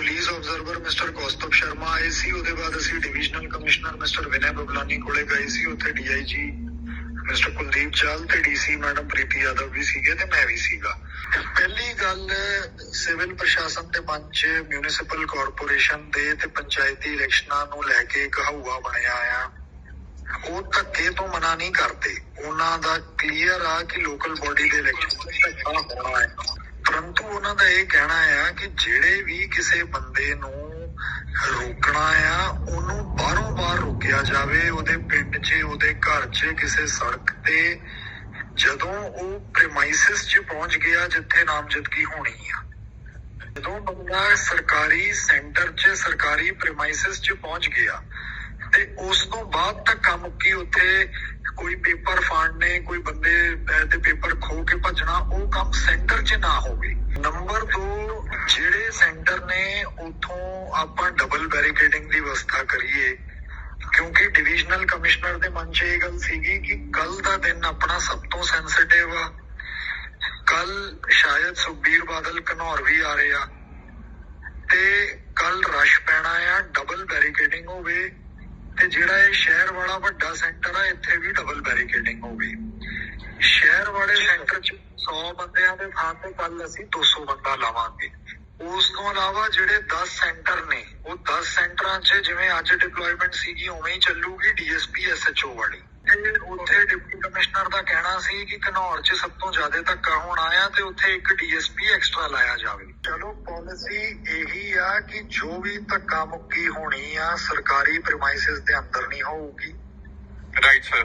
Police observer mister Kaustav Sharma ਆਏ ਸੀ। ਉਹਦੇ ਬਾਅਦ ਅਸੀਂ divisional commissioner mister Vinay Bablani ਕੋਲੇ ਗਏ ਸੀ। ਉੱਥੇ ਡੀਆਈਜੀ ਮਿਸਟਰ ਕੁਲਦੀਪ ਚਾਲ ਤੇ ਡੀਸੀ ਮੈਡਮ ਪ੍ਰੀਤੀ ਯਾਦਵ ਵੀ ਸੀਗੇ ਤੇ ਮੈਂ ਵੀ ਸੀਗਾ। ਪਹਿਲੀ ਗੱਲ, ਸਿਵਲ ਪ੍ਰਸ਼ਾਸਨ ਦੇ ਮਨ 'ਚ ਮਿਊਨਿਸਪਲ ਕਾਰਪੋਰੇਸ਼ਨ ਦੇ ਤੇ ਪੰਚਾਇਤੀ ਇਲੈਕਸ਼ਨਾਂ ਨੂੰ ਲੈ ਕੇ ਇੱਕ ਹਊਆ ਬਣਿਆ ਆ। ਉਹ ਧੱਕੇ ਤੋਂ ਮਨਾ ਨਹੀਂ ਕਰਦੇ। ਉਹਨਾਂ ਦਾ ਕਲੀਅਰ ਆ ਕਿ ਲੋਕਲ ਬਾਡੀ ਦੇ ਇਲੈਕਸ਼ਨ ਧੱਕਾ ਹੋਣਾ ਹੈ ਪਰੰਤੂ ਉਹਨਾਂ ਦਾ ਇਹ ਕਹਿਣਾ ਆ ਕਿ ਜਿਹੜੇ ਵੀ ਕਿਸੇ ਬੰਦੇ ਨੂੰ ਰੋਕਣਾ ਆ ਉਹਨੂੰ ਬਾਹਰੋਂ ਬਾਹਰ ਰੋਕਿਆ ਜਾਵੇ ਉਹਦੇ ਪਿੰਡ 'ਚ ਉਹਦੇ ਘਰ 'ਚ ਕਿਸੇ ਸੜਕ ਤੇ ਜਦੋਂ ਉਹ ਪ੍ਰੈਮਾਈਸਿਸ 'ਚ ਪਹੁੰਚ ਗਿਆ ਜਿੱਥੇ ਨਾਮਜ਼ਦਗੀ ਹੋਣੀ ਆ। ਜਦੋਂ ਬੰਦਾ ਸਰਕਾਰੀ ਸੈਂਟਰ 'ਚ ਸਰਕਾਰੀ ਪ੍ਰੈਮਾਈਸਿਸ 'ਚ ਪਹੁੰਚ ਗਿਆ ਤੇ ਉਸ ਤੋਂ ਬਾਅਦ ਧੱਕਾ ਮੁੱਕੀ ਉੱਥੇ ਕੋਈ ਪੇਪਰ ਫਾੜਨੇ ਕੋਈ ਬੰਦੇ ਅਹ, ਪੇਪਰ ਖੋ ਕੇ ਭੱਜਣਾ ਉਹ ਕੰਮ ਸੈਂਟਰ 'ਚ ਨਾ ਹੋਵੇ। ਨੰਬਰ 2 ਜਿਹੜੇ ਸੈਂਟਰ ਨੇ ਉਥੋਂ ਆਪਾਂ ਡਬਲ ਬੈਰੀਕੇਡਿੰਗ ਦੀ ਵਿਵਸਥਾ ਕਰੀਏ, ਕਿਉਂਕਿ ਡਿਵੀਜ਼ਨਲ ਕਮਿਸ਼ਨਰ ਦੇ ਮਨ 'ਚ ਇਹ ਗੱਲ ਸੀਗੀ ਕਿ ਕੱਲ ਦਾ ਦਿਨ ਆਪਣਾ ਸਭ ਤੋਂ ਸੈਂਸਿਟਿਵ ਆ। ਕੱਲ ਸ਼ਾਇਦ ਸੁਖਬੀਰ ਬਾਦਲ ਘਨੌਰ ਵੀ ਆ ਰਹੇ ਆ। ਤੇ ਕੱਲ ਰਸ਼ ਪੈਣਾ ਆ ਡਬਲ ਬੈਰੀਕੇਡਿੰਗ ਹੋਵੇ, ਤੇ ਜਿਹੜਾ ਇਹ ਸ਼ਹਿਰ ਵਾਲਾ ਵੱਡਾ ਸੈਂਟਰ ਆ, ਇੱਥੇ ਵੀ ਡਬਲ ਬੈਰੀਕੇਡਿੰਗ ਹੋਵੇ। ਸ਼ਹਿਰ ਵਾਲੇ ਸੈਂਟਰ 'ਚ 100 ਬੰਦਿਆਂ ਦੇ ਥਾਂ ਤੇ ਕੱਲ ਅਸੀਂ 200 ਬੰਦਾ ਲਾਵਾਂਗੇ। ਉਸ ਤੋਂ ਇਲਾਵਾ ਜਿਹੜੇ 10 ਸੈਂਟਰ ਨੇ ਉਹ 10 ਸੈਂਟਰਾਂ 'ਚ ਜਿਵੇਂ ਅੱਜ ਡਿਪਲੋਇਮੈਂਟ ਸੀਗੀ ਉਵੇਂ ਹੀ ਚੱਲੂਗੀ ਡੀਐਸਪੀ ਐਸਐਚਓ ਵਾਲੀ। ਉੱਥੇ ਡਿਪਟੀ ਕਮਿਸ਼ਨਰ ਦਾ ਕਹਿਣਾ ਸੀ ਕਿ ਘਨੌਰ 'ਚ ਸਭ ਤੋਂ ਜ਼ਿਆਦਾ ਧੱਕਾ ਹੋਣਾ ਆ ਤੇ ਉੱਥੇ ਇੱਕ ਡੀਐਸਪੀ ਐਕਸਟਰਾ ਲਾਇਆ ਜਾਵੇ। ਚਲੋ ਪਾਲਿਸੀ ਇਹੀ ਆ ਕਿ ਜੋ ਵੀ ਧੱਕਾ ਮੁੱਕੀ ਹੋਣੀ ਆ ਸਰਕਾਰੀ ਪ੍ਰੈਮਾਈਸਿਸ ਦੇ ਅੰਦਰ ਨਹੀਂ ਹੋਊਗੀ। ਰਾਈਟ ਸਰ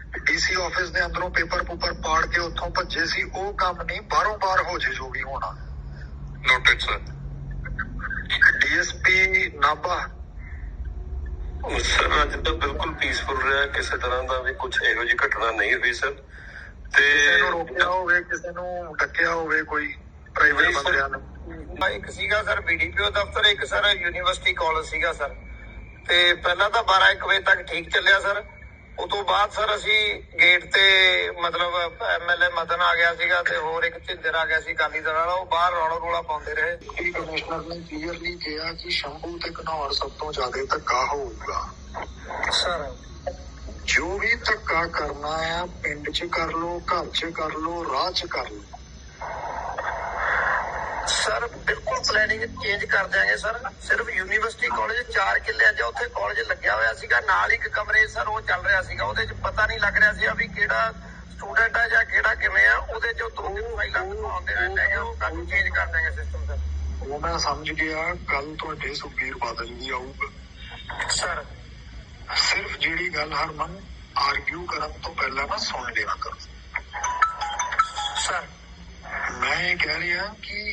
ਡੀਸੀ ਆਫਿਸ ਦੇ ਅੰਦਰੋਂ ਪੇਪਰ ਪੂਪਰ ਪਾੜ ਕੇ ਉੱਥੋਂ ਭੱਜੇ ਸੀ ਉਹ ਕੰਮ ਨਹੀਂ ਬਾਹਰੋਂ ਬਾਹਰ ਹੋ ਜੇ ਜੋ ਵੀ ਹੋਣਾ। Noted sir DSP Nabha. Sir ਅੱਜ ਤਾਂ ਬਿਲਕੁਲ ਪੀਸਫੁਲ ਰਿਹਾ ਕਿਸੇ ਤਰ੍ਹਾਂ ਦਾ ਵੀ ਕੁਝ ਇਹੋ ਜਿਹੀ ਘਟਨਾ ਨਹੀਂ ਹੋਈ ਸਰ ਕਿਸੇ ਨੂੰ ਤੇ ਰੋਕਿਆ ਹੋਵੇ ਕਿਸੇ ਨੂੰ ਡੱਕਿਆ ਹੋਵੇ ਕੋਈ ਪ੍ਰਾਈਵੇਟ। ਬੰਦਿਆਂ ਨੇ। ਇੱਕ ਸੀਗਾ ਸਰ ਬੀਡੀਪੀਓ ਦਫ਼ਤਰ ਇੱਕ ਸਰ ਯੂਨੀਵਰਸਿਟੀ ਕਾਲਜ ਸੀਗਾ ਸਰ ਤੇ ਪਹਿਲਾਂ ਤਾਂ 12 1 ਵਜੇ ਤੱਕ ਠੀਕ ਚੱਲਿਆ ਸਰ ਉਸ ਤੋਂ ਬਾਅਦ ਸਰ ਅਸੀਂ ਗੇਟ ਤੇ ਮਤਲਬ ਐਮਐਲਏ ਮਦਨ ਆ ਗਿਆ ਸੀਗਾ ਤੇ ਹੋਰ ਇੱਕ ਝਿੰਦਰ ਆ ਗਿਆ ਸੀ ਕਾਲੀ ਦਲ ਵਾਲਾ ਉਹ ਬਾਹਰ ਰੌਲਾ ਰੋਲਾ ਪਾਉਂਦੇ ਰਹੇ। ਡਿਪਟੀ ਕਮਿਸ਼ਨਰ ਨੇ ਕਲੀਅਰਲੀ ਕਿਹਾ ਕਿ ਸ਼ੰਭੂ ਤੇ ਘਨੌਰ ਸਭ ਤੋਂ ਜ਼ਿਆਦਾ ਧੱਕਾ ਹੋਊਗਾ। ਸਰ ਜੋ ਵੀ ਧੱਕਾ ਕਰਨਾ ਆ ਪਿੰਡ 'ਚ ਕਰ ਲੋ ਘਰ 'ਚ ਕਰ ਲੋ ਰਾਹ 'ਚ ਕਰ ਲੋ ਸਰ ਬਿਲਕੁਲ ਪਲੈਨਿੰਗ ਚੇਂਜ ਕਰ ਦਿਆਂਗੇ ਸਰ। ਸਿਰਫ ਯੂਨੀਵਰਸਿਟੀ ਕਾਲਜ 4 ਕਿੱਲਿਆਂ 'ਚ ਉੱਥੇ ਕਾਲਜ ਲੱਗਿਆ ਹੋਇਆ ਸੀਗਾ ਨਾਲ ਇੱਕ ਕਮਰੇ ਸਰ ਉਹ ਚੱਲ ਰਿਹਾ ਸੀਗਾ। ਉਹਦੇ 'ਚ ਪਤਾ ਨਹੀਂ ਲੱਗ ਰਿਹਾ ਸੀ ਵੀ ਕਿਹੜਾ ਸਟੂਡੈਂਟ ਆ ਜਾਂ ਕਿਹੜਾ ਕਿਵੇਂ ਆ। ਉਹਦੇ 'ਚੋਂ ਦੋ ਤਿੰਨ ਫਾਈਲਾਂ ਆਉਂਦੇ ਰਹਿੰਦੇ ਹੈਗੇ ਉਹ ਕੱਲ ਚੇਂਜ ਕਰ ਦਿਆਂਗੇ ਸਿਸਟਮ ਸਰ। ਉਹ ਮੈਂ ਸਮਝ ਗਿਆ ਕੱਲ ਤੁਹਾਡੇ ਸੁਖਬੀਰ ਬਾਦਲ ਵੀ ਆਊਗਾ। ਸਰ। ਸਿਰਫ ਜਿਹੜੀ ਗੱਲ ਹਰਮਨ ਆਰਗੂ ਕਰਨ ਤੋਂ ਪਹਿਲਾਂ ਨਾ ਸੁਣ ਲਿਆ ਕਰੋ। ਸਰ। ਮੈਂ ਕਹਿ ਰਿਹਾ ਕਿ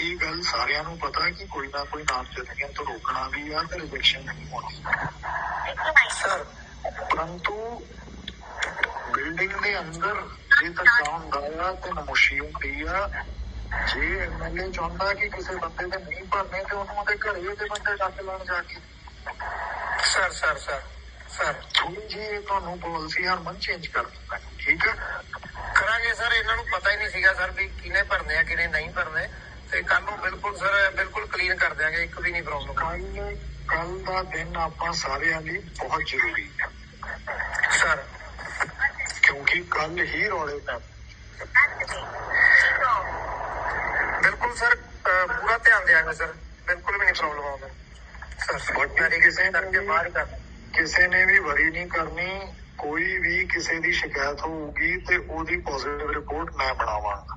ਇਹ ਗੱਲ ਸਾਰਿਆਂ ਨੂੰ ਪਤਾ ਕਿ ਕੋਈ ਨਾ ਕੋਈ ਨਾਮਜ਼ਦਗੀਆਂ ਤੋਂ ਰੋਕਣਾ ਵੀ ਆ ਤੇ ਰਿਜੈਕਸ਼ਨ ਨਹੀਂ ਹੋਣੀ। ਸਰ ਪਰੰਤੂ ਬਿਲਡਿੰਗ ਦੇ ਅੰਦਰ ਜੇ ਧੱਕਾ ਹੁੰਦਾ ਆ ਤੇ ਨਮੋਸ਼ੀ ਹੁੰਦੀ ਆ ਜੇ ਐਮਐਲਏ ਚਾਹੁੰਦਾ ਕਿ ਕਿਸੇ ਬੰਦੇ ਦੇ ਨਹੀਂ ਭਰਨੇ ਤੇ ਉਹਨੂੰ ਉਹਦੇ ਘਰੇ ਉਹਦੇ ਬੰਦੇ ਡੱਕ ਲੈਣ ਜਾ ਕੇ। ਸਰ ਸਰ ਸਰ ਸਰ ਥੋੜੀ ਜੀ ਇਹ ਤੁਹਾਨੂੰ ਪਾਲਿਸੀ ਹਰਮਨ ਚੇਂਜ ਕਰ ਦਿੱਤਾ ਠੀਕ ਹੈ ਕਰਾਂਗੇ ਸਰ ਇਹਨਾਂ ਨੂੰ ਪਤਾ ਹੀ ਨਹੀਂ ਸੀਗਾ ਸਰ ਵੀ ਕਿਹਨੇ ਭਰਨੇ ਆ ਕਿਹਨੇ ਨਹੀਂ ਭਰਨੇ। ਤੇ ਕੱਲ ਨੂੰ ਬਿਲਕੁਲ ਸਰ ਬਿਲਕੁਲ ਕਲੀਨ ਕਰ ਦਿਆਂਗੇ ਇੱਕ ਵੀ ਨਹੀਂ ਪ੍ਰੋਬਲਮ ਕੱਲ ਕੱਲ ਦਾ ਦਿਨ ਆਪਾਂ ਸਾਰਿਆਂ ਲਈ ਬਹੁਤ ਜ਼ਰੂਰੀ ਹੈ। ਸਰ। ਕਿਉਂਕਿ ਕੱਲ ਹੀ ਰੌਲੇ ਪੈ ਬਿਲਕੁਲ ਸਰ ਪੂਰਾ ਧਿਆਨ ਦਿਆਂਗੇ ਸਰ। ਬਿਲਕੁਲ ਵੀ ਨਹੀਂ ਪ੍ਰੋਬਲਮ ਆਉਂਦਾ। ਸਰ ਬਾਕੀ ਮੇਰੀ ਕਿਸੇ ਕਰਕੇ ਬਾਹਰ ਕਰ ਕਿਸੇ ਨੇ ਵੀ ਵਰੀ ਨਹੀਂ ਕਰਨੀ ਕੋਈ ਵੀ ਕਿਸੇ ਦੀ ਸ਼ਿਕਾਇਤ ਹੋਊਗੀ ਤੇ ਉਹਦੀ ਪੋਜ਼ਿਟਿਵ ਰਿਪੋਰਟ ਮੈਂ ਬਣਾਵਾਂਗਾ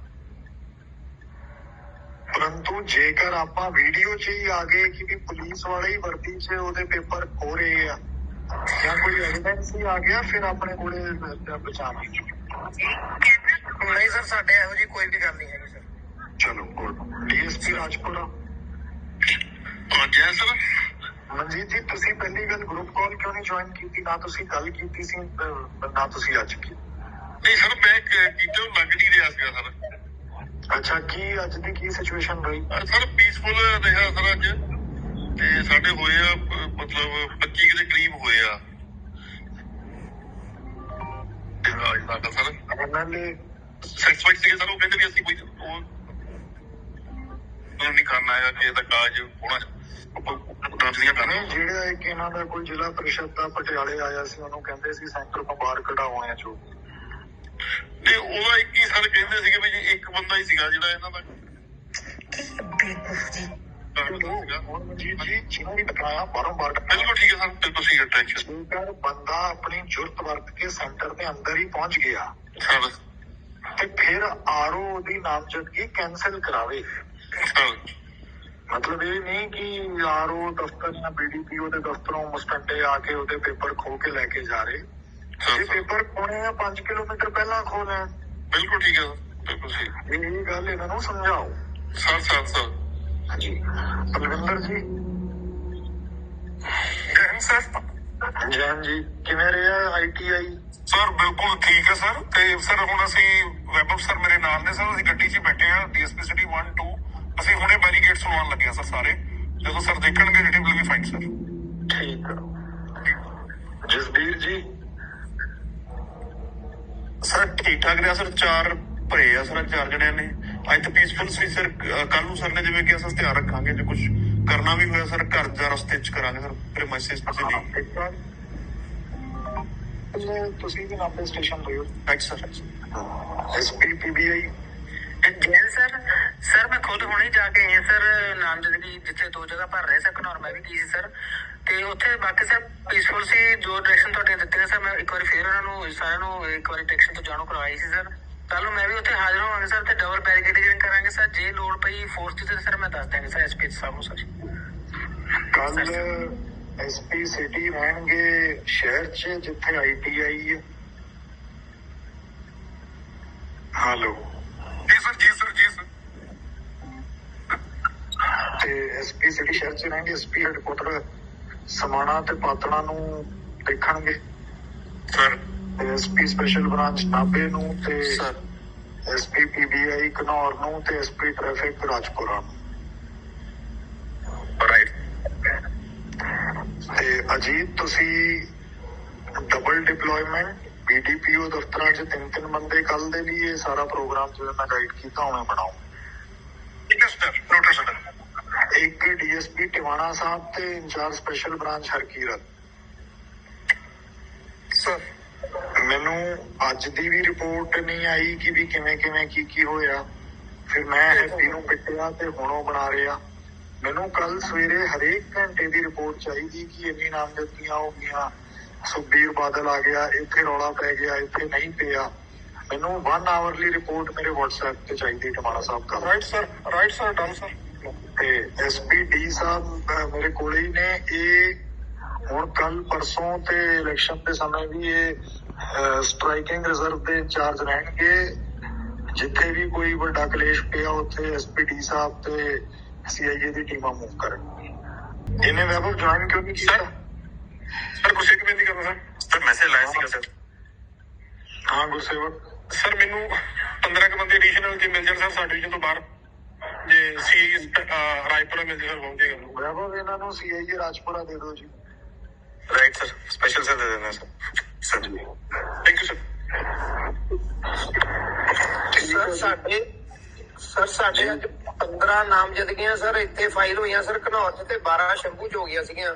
ਪਰੰਤੂ ਜੇਕਰ ਆਪਾਂ ਵੀਡੀਓ 'ਚ ਹੀ ਆ ਗਏ ਕਿ ਵੀ ਪੁਲਿਸ ਵਾਲੇ ਹੀ ਵਰਦੀ 'ਚ ਉਹਦੇ ਪੇਪਰ ਖੋ ਰਹੇ ਆ ਜਾਂ ਕੋਈ ਐਵੀਡੈਂਸ ਹੀ ਆ ਗਿਆ ਫਿਰ ਆਪਣੇ ਕੋਲੇ ਬਚਾਅ ਨਹੀਂ ਨਹੀਂ ਸਰ ਸਾਡੇ ਇਹੋ ਜੀ ਕੋਈ ਵੀ ਗੱਲ ਨਹੀਂ ਹੈਗੀ ਸਰ ਚਲੋ ਗੁੱਡ ਡੀਐਸਪੀ ਰਾਜਪੁਰਾ ਜੈ ਸਰ ਮਨਜੀਤ ਜੀ ਤੁਸੀਂ ਪਹਿਲੀ ਗੱਲ ਗਰੁੱਪ ਕਾਲ ਕਿਉਂ ਨਹੀਂ ਜੁਆਇਨ ਕੀਤੀ ਨਾ ਤੁਸੀਂ ਕੱਲ ਕੀਤੀ ਸੀ ਅਹ, ਨਾ ਤੁਸੀਂ ਅੱਜ ਕੀਤੀ ਨਹੀਂ ਸਰ ਮੈਂ ਕ- ਕੀਤੇ ਉਹ ਲੱਗ ਨਹੀਂ ਰਿਹਾ ਸੀਗਾ ਸਰ ਅੱਛਾ ਕੀ ਅੱਜ ਦੀ ਕੀ ਸਿਚੁਏਸ਼ਨ ਰਹੀ? ਅਹ ਸਰ ਪੀਸਫੁਲ ਰਿਹਾ ਸਰ ਅੱਜ। ਤੇ ਸਾਡੇ ਹੋਏ ਆ ਪ- ਮਤਲਬ 25 ਕੁ ਦੇ ਕਰੀਬ ਹੋਏ ਆ। ਤੇ ਅੱਜ ਸਾਡਾ ਸਰ ਐਮਐਲਏ ਸੈਟੀਸਫਾਈਡ ਸੀਗੇ ਸਰ ਉਹ ਕਹਿੰਦੇ ਵੀ ਅਸੀਂ ਕੋਈ ਉਹ ਉਹ ਨਹੀਂ ਕਰਨਾ ਹੈ ਕਿ ਇਹਦਾ ਕਾਜ ਹੋਣਾ ਕਾਬਜ਼ੀਆਂ ਕਰਨਾ ਨਹੀਂ ਜਿਹੜਾ ਇੱਕ ਇਹਨਾਂ ਦਾ ਕੋਈ ਜ਼ਿਲ੍ਹਾ ਪ੍ਰੀਸ਼ਦ ਦਾ ਪਟਿਆਲੇ ਆਇਆ ਸੀ ਉਹਨੂੰ ਕਹਿੰਦੇ ਸੀ ਸੈਂਟਰ ਤੋਂ ਬਾਹਰ ਕਢਾਉਣੇ ਆ ਜੋ। ਤੇ ਉਹਦਾ ਇੱਕ ਹੀ ਸਰ ਕਹਿੰਦੇ ਸੀਗੇ ਵੀ ਜੀ ਇੱਕ ਬੰਦਾ ਹੀ ਸੀਗਾ ਜਿਹੜਾ ਇਹਨਾਂ ਦਾ। ਜੀ ਬਿਲਕੁਲ ਠੀਕ ਹੈ ਸਰ ਬਿਲਕੁਲ ਠੀਕ ਹੈ ਟੈਨਸ਼ਨ ਜੇਕਰ ਬੰਦਾ ਆਪਣੀ ਜੁਰਤ ਵਰਤ ਕੇ ਸੈਂਟਰ ਦੇ ਅੰਦਰ ਹੀ ਪਹੁੰਚ ਗਿਆ। ਸਰ। ਤੇ ਫਿਰ ਆਰਓ ਦੀ ਨਾਮਜ਼ਦਗੀ ਕੈਨਸਲ ਕਰਾਵੇ। ਸਰ। ਮਤਲਬ ਇਹ ਨਹੀਂ ਕਿ ਆਰਓ ਦਫ਼ਤਰ ਜਾਂ ਬੀਡੀਪੀਓ ਦੇ ਦਫ਼ਤਰੋਂ ਮੁਸਟੰਡੇ ਆ ਕੇ ਉਹਦੇ ਪੇਪਰ ਖੋ ਕੇ ਲੈ ਕੇ ਜਾ ਰਹੇ। ਜੇ ਸਰ ਪੇਪਰ ਖੋਣੇ ਆ 5 ਕਿਲੋਮੀਟਰ ਪਹਿਲਾਂ ਖੋ ਲੈਣ ਬਿਲਕੁਲ ਠੀਕ ਹੈ ਬਿਲਕੁਲ ਠੀਕ ਇਹ ਗੱਲ ਇਹਨਾਂ ਨੂੰ ਸਮਝਾਓ। Sir sir sir. ਹਾਂਜੀ। ਬਲਵਿੰਦਰ ਜੀ। ਗੈਨ ਸਰ। ਜੈਨ ਜੀ ਕਿਵੇਂ ਰਿਹਾ ਆਈਟੀਆਈ ਸਰ ਬਿਲਕੁਲ ਠੀਕ ਹੈ ਸਰ। ਤੇ ਸਰ ਹੁਣ ਅਸੀਂ ਵੈਬ ਸਰ ਮੇਰੇ ਨਾਲ ਨੇ ਸਰ। ਅਸੀਂ ਗੱਡੀ 'ਚ ਹੀ ਬੈਠੇ ਆ ਡੀਐਸਪੀ ਸਿਟੀ 1 2 ਅਸੀਂ ਹੁਣੇ ਬੈਰੀਗੇਡਸ ਲਵਾਉਣ ਲੱਗੇ ਆ ਸਰ ਸਾਰੇ। ਜਦੋਂ sir ਦੇਖਣਗੇ it will be fine sir. ਠੀਕ ਆ। ਜਸਬੀਰ ਜੀ। ਸਰ ਠੀਕ ਠਾਕ ਰਿਹਾ ਸਰ? ਚਾਰ ਭਰੇ ਆ ਸਰ ਚਾਰ ਜਣਿਆਂ ਨੇ। ਅੱਜ ਤਾਂ ਪੀਸਫੁਲ ਸੀ ਸਰ। ਕੱਲ ਨੂੰ ਸਰ ਨੇ ਜਿਵੇਂ ਕਿ ਅਸਾਂ ਧਿਆਨ ਰੱਖਾਂਗੇ ਜੇ ਕੁਝ ਕਰਨਾ ਵੀ ਹੋਇਆ ਸਰ ਘਰ ਦਾ ਰਸਤੇ 'ਚ ਕਰਾਂਗੇ ਸਰ ਪ੍ਰੈਮਾਈਸਿਸ ਤੇ ਨਹੀਂ ਤੁਸੀਂ ਵੀ ਨਾਪੇ ਸਟੇਸ਼ਨ ਰਹੇ ਹੋ thanks sir SP PBI Jain sir sir ਮੈਂ ਖੁਦ ਹੁਣੇ ਜਾ ਕੇ ਆਇਆ ਸਰ ਨਾਮਜ਼ਦਗੀ ਜਿੱਥੇ ਦੋ ਜਗ੍ਹਾ ਭਰ ਰਹੇ ਸਰ ਘਨੌਰ ਮੈਂ ਵੀ ਗਈ ਸੀ ਸਰ। ਤੇ ਉੱਥੇ ਬਾਕੀ ਸਰ ਪੀਸਫੁਲ ਸੀ ਜੋ ਡਾਇਰੈਕਸ਼ਨ ਤੁਹਾਡੇ ਦਿੱਤੇ ਨੇ ਸਰ ਮੈਂ ਇੱਕ ਵਾਰੀ ਫੇਰ ਉਹਨਾਂ ਨੂੰ ਸਾਰਿਆਂ ਨੂੰ ਇੱਕ ਵਾਰੀ ਡਾਇਰੈਕਸ਼ਨ ਤੋਂ ਜਾਣੂ ਕਰਵਾਈ ਸੀ ਸਰ। ਕੱਲ ਨੂੰ ਮੈਂ ਵੀ ਉੱਥੇ ਹਾਜ਼ਰ ਹੋਵਾਂਗਾ ਸਰ ਤੇ ਡਬਲ ਬੈਰੀਕੇਡਿੰਗ ਕਰਾਂਗੇ ਸਰ। ਜੇ ਲੋੜ ਪਈ ਫੋਰਸ ਦੀ ਤੇ ਸਰ ਮੈਂ ਦੱਸ ਦਾਂਗਾ ਸਰ ਐਸਪੀ ਸਾਹਿਬ ਨੂੰ ਸਰ। ਕੱਲ ਐਸਪੀ ਸਿਟੀ ਰਹਿਣਗੇ ਸ਼ਹਿਰ 'ਚ ਜਿੱਥੇ ਆਈਟੀਆਈ ਹੈ। ਹੈਲੋ ਜੀ ਸਰ ਜੀ ਸਰ ਜੀ ਸਰ। ਤੇ ਐਸਪੀ ਸਿਟੀ ਸ਼ਹਿਰ 'ਚ ਰਹਿਣਗੇ ਐਸਪੀ ਹੈਡਕੁਆਟਰ ਸਮਾਣਾ ਤੇ ਪਾਤਣਾ ਨੂੰ ਦੇਖਣਗੇ। ਸਰ। ਐਸਪੀ ਸਪੈਸ਼ਲ ਬ੍ਰਾਂਚ ਨਾਭੇ ਨੂੰ ਤੇ ਸਰ। ਐਸਪੀ ਪੀਬੀਆਈ ਘਨੌਰ ਨੂੰ ਤੇ ਐਸਪੀ ਟ੍ਰੈਫਿਕ ਰਾਜਪੁਰਾ ਨੂੰ। ਰਾਈਟ ਤੇ ਅਜੀਤ ਤੁਸੀਂ ਡਬਲ ਡਿਪਲੋਇਮੈਂਟ ਬੀਡੀਪੀਓ ਦਫ਼ਤਰਾਂ 'ਚ ਤਿੰਨ ਤਿੰਨ ਬੰਦੇ ਕੱਲ ਦੇ ਲਈ ਇਹ ਸਾਰਾ ਪ੍ਰੋਗਰਾਮ ਜਿਵੇਂ ਮੈਂ ਗਾਈਡ ਕੀਤਾ ਉਵੇਂ ਬਣਾਓ। ਠੀਕ ਹੈ ਸਰ ਨੋਟਿਸ ਸਰ ਇੱਕ ਡੀਐਸਪੀ ਟਿਵਾਣਾ ਸਾਹਿਬ ਤੇ incharge special branch Harkirat. Sir ਮੈਨੂੰ ਅੱਜ ਦੀ ਵੀ ਰਿਪੋਰਟ ਨਹੀਂ ਆਈ ਕਿ ਵੀ ਕਿਵੇਂ ਕਿਵੇਂ ਕੀ ਕੀ ਹੋਇਆ। ਫਿਰ ਮੈਂ ਹੈਪੀ ਨੂੰ ਪਿੱਟਿਆ ਤੇ ਹੁਣ ਉਹ ਬਣਾ ਰਿਹਾ। ਮੈਨੂੰ ਕੱਲ ਸਵੇਰੇ ਹਰੇਕ ਘੰਟੇ ਦੀ ਰਿਪੋਰਟ ਚਾਹੀਦੀ ਕਿ ਇੰਨੀ ਨਾਮਜ਼ਦਗੀਆਂ ਹੋ ਗਈਆਂ। ਸੁਖਬੀਰ ਬਾਦਲ ਆ ਗਿਆ ਇੱਥੇ ਰੌਲਾ ਪੈ ਗਿਆ ਇੱਥੇ ਨਹੀਂ ਪਿਆ। ਮੈਨੂੰ 1 ਆਵਰਲੀ ਰਿਪੋਰਟ ਮੇਰੇ WhatsApp ਤੇ ਚਾਹੀਦੀ ਟਮਾਣਾ ਸਾਹਿਬ ਕੱਲ right sir right sir done sir ਤੇ ਐਸਪੀਡੀ ਸਾਹਿਬ ਅਹ, ਮੇਰੇ ਕੋਲੇ ਹੀ ਨੇ। ਇਹ ਹੁਣ ਕੱਲ ਪਰਸੋਂ ਤੇ ਇਲੈਕਸ਼ਨ ਦੇ ਸਮੇਂ ਵੀ ਇਹ ਸਟ੍ਰਾਈਕਿੰਗ ਰਿਜ਼ਰਵ ਦੇ ਇੰਚਾਰਜ ਰਹਿਣਗੇ। ਜਿੱਥੇ ਵੀ ਕੋਈ ਵੱਡਾ ਕਲੇਸ਼ ਪਿਆ ਉੱਥੇ ਐਸਪੀਡੀ ਸਾਹਿਬ ਤੇ ਸੀਆਈਏ ਦੀ ਟੀਮਾਂ ਮੂਵ ਕਰਨਗੀਆਂ। ਇਹਨੇ ਵੈਬਅਪ ਜੁਆਇਨ ਕਿਉਂ ਨਹੀਂ ਕੀਤਾ? ਸਰ ਕੁਛ ਇੱਕ ਬੇਨਤੀ ਕਰਨਾ ਸਰ ਸਰ ਮੈਸੇਜ ਲਾਇਆ ਸੀਗਾ ਸਰ। ਹਾਂ ਗੁਰਸੇਵਕ ਸਰ ਮੈਨੂੰ 15 ਕੁ ਬੰਦੇ ਐਡੀਸ਼ਨਲ ਜੇ ਮਿਲ ਜਾਣ ਸਰ ਸਾਡੇ ਤੋਂ ਬਾਹਰ ਜੇ ਸੀ ਰਾਇਪੁਰਾ ਮਿਲ ਜੇ ਸਰ ਪਹੁੰਚ ਜਾਏਗਾ ਵੈਬਅਪ ਇਹਨਾਂ ਨੂੰ ਸੀਆਈਏ ਰਾਜਪੁਰਾ ਦੇ ਦਿਓ ਜੀ। ਰਾਈਟ ਸਰ ਸਪੈਸ਼ਲ ਸਰ ਦੇ ਦੇਣਾ sir sir thank you sir sir ਸਾਡੇ ਸਰ ਸਾਡੇ ਅੱਜ 15 ਨਾਮਜ਼ਦਗੀਆਂ ਸਰ ਇੱਥੇ ਫਾਈਲ ਹੋਈਆਂ ਸਰ ਘਨੌਰ 'ਚ ਤੇ 12 ਸ਼ੰਭੂ 'ਚ ਹੋ ਗਈਆਂ ਸੀਗੀਆਂ।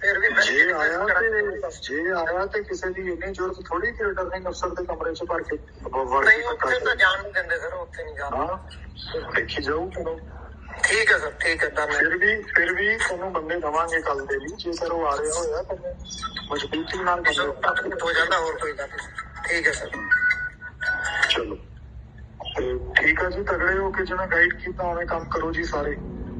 ਫਿਰ ਵੀ ਮੈਂ ਜੇ ਆਇਆ ਤੇ ਜੇ ਆਇਆ ਤੇ ਕਿਸੇ ਦੀ ਇੰਨੀ ਜ਼ਰੂਰਤ ਥੋੜੀ ਕਿ ਰਿਟਰਨਿੰਗ ਅਫਸਰ ਦੇ ਕਮਰੇ 'ਚ ਭਰ ਕੇ ਵਰਕ ਨਹੀਂ ਉੱਥੇ ਤਾਂ ਜਾਣ ਨਹੀਂ ਦਿੰਦੇ ਸਰ ਉੱਥੇ ਨਹੀਂ ਜਾਣ ਹਾਂ ਦੇਖੀ ਜਾਊ ਚਲੋ ਠੀਕ ਹੈ ਸਰ ਠੀਕ ਹੈ ਡਨ ਫਿਰ ਵੀ ਫਿਰ ਵੀ ਤੁਹਾਨੂੰ ਬੰਦੇ ਦਵਾਂਗੇ ਕੱਲ ਦੇ ਲਈ ਜੇ ਸਰ ਉਹ ਆ ਰਿਹਾ ਹੋਇਆ ਤਾਂ ਮੈਂ ਮਜ਼ਬੂਤੀ ਨਾਲ ਬੰਦੇ ਹੋ ਜਾਂਦਾ ਹੋਰ ਕੋਈ ਗੱਲ ਨਹੀਂ ਠੀਕ ਹੈ ਸਰ ਚਲੋ ਤੇ ਠੀਕ ਠੀਕ ਆ ਜੀ ਤਗੜੇ ਹੋ ਕੇ ਜਿਵੇਂ ਗਾਈਡ ਕੀਤਾ ਉਵੇਂ ਕੰਮ ਕਰੋ ਜੀ ਸਾਰੇ